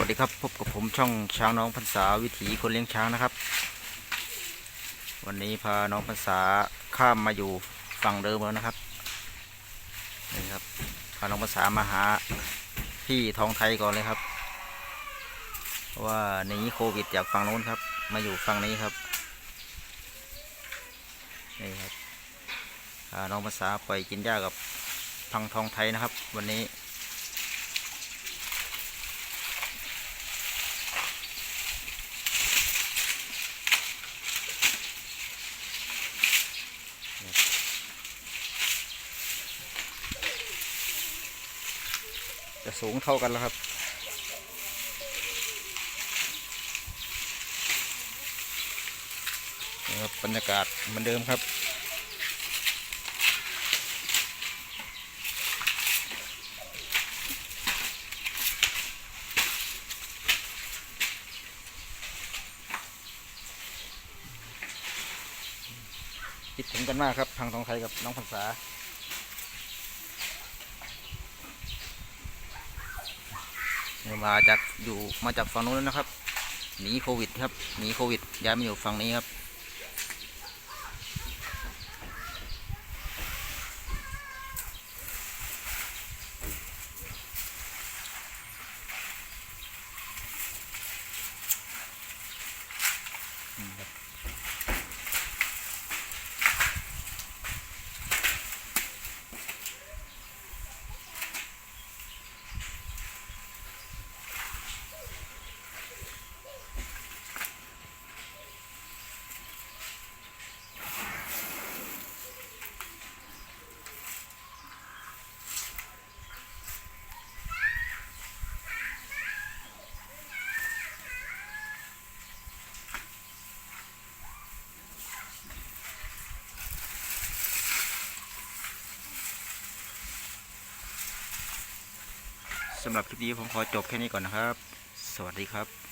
วัสดีครับพบกับผมช่องช้างน้องพรรษาวิถีคนเลี้ยงช้างนะครับ วันนี้พาน้องพรรษาข้ามมาอยู่ฝั่งเดิมแล้วนะครับนี่ครับพาน้องพรรษามาหาพี่ทองไทยก่อนเลยครับเพราะว่าหนีโควิดจากฝั่งโน้นครับ มาอยู่ฝั่งนี้ครับนี่ครับพาน้องภาษาไปกินหญ้ากับพังทองไทยนะครับ วันนี้ จะสูงเท่ากันแล้วครับนะครับบรรยากาศเหมือนเดิมครับ คิดถึงกันมากครับทางทองไทยกับน้องพรรษาเนี่ยมาจากอยู่มาจากฝั่งนู้นแล้วนะครับหนีโควิดครับหนีโควิดย้ายมาอยู่ฝั่งนี้ครับ สำหรับคลิปนี้ผมขอจบแค่นี้ก่อนนะครับ สวัสดีครับ